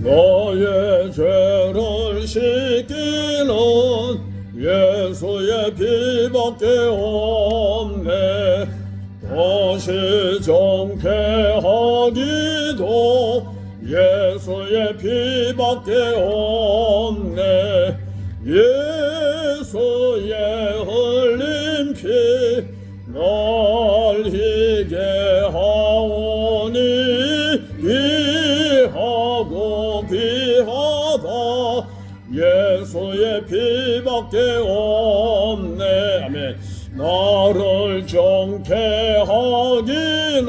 너의 죄를 씻기는 예수의 피밖에 없네. 다시 정케 하기도 예수의 피밖에 없네. 예수의 흘린 피날 희게 귀하고 귀하다. 예수의 피밖에 없네. 아멘. 나를 정케 하기는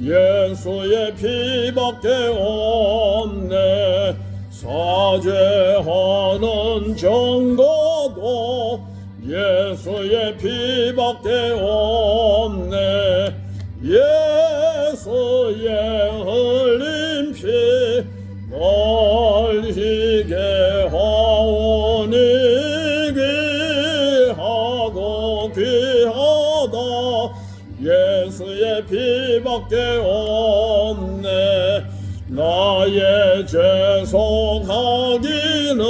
예수의 피밖에 없네. 사죄하는 정거도 예수의 피밖에 없네 희게 하오니 귀하고 귀하다. 예수의 피밖에 없네. 나의 죄 속하기는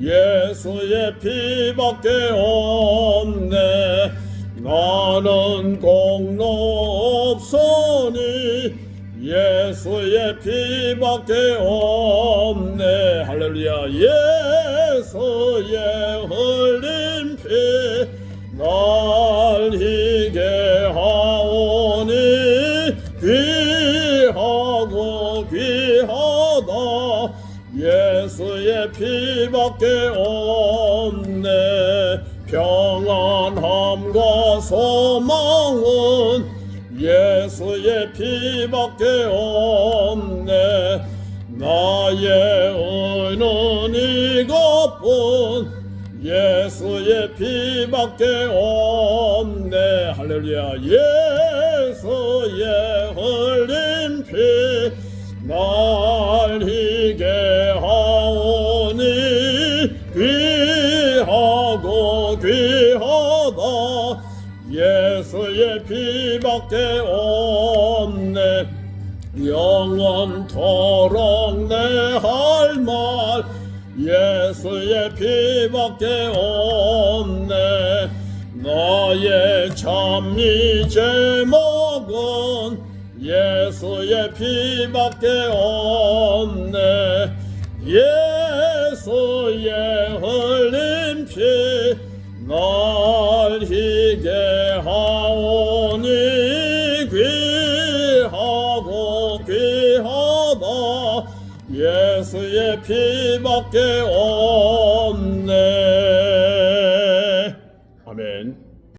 예수의 피밖에 없네. 나는 공로 없으니 예수의 피밖에 없네. 할렐루야. 예수의 흘린 피날 희게 하오니 귀하고 귀하다. 예수의 피밖에 없네. 평안함과 소망은 예수의 피밖에 없네. 나의 의는 이것뿐. 예수의 피밖에 없네. 할렐루야. 예수의 흘린 피날 희게 하오니 귀하고 귀 피밖에 없네. 영원토록 내 할 말. 예수의 피밖에 없네. 나의 참미 제목은 예수의 피밖에 없네. 예수의 흘린 피날 귀하고 귀하다 예수의 피밖에 없네.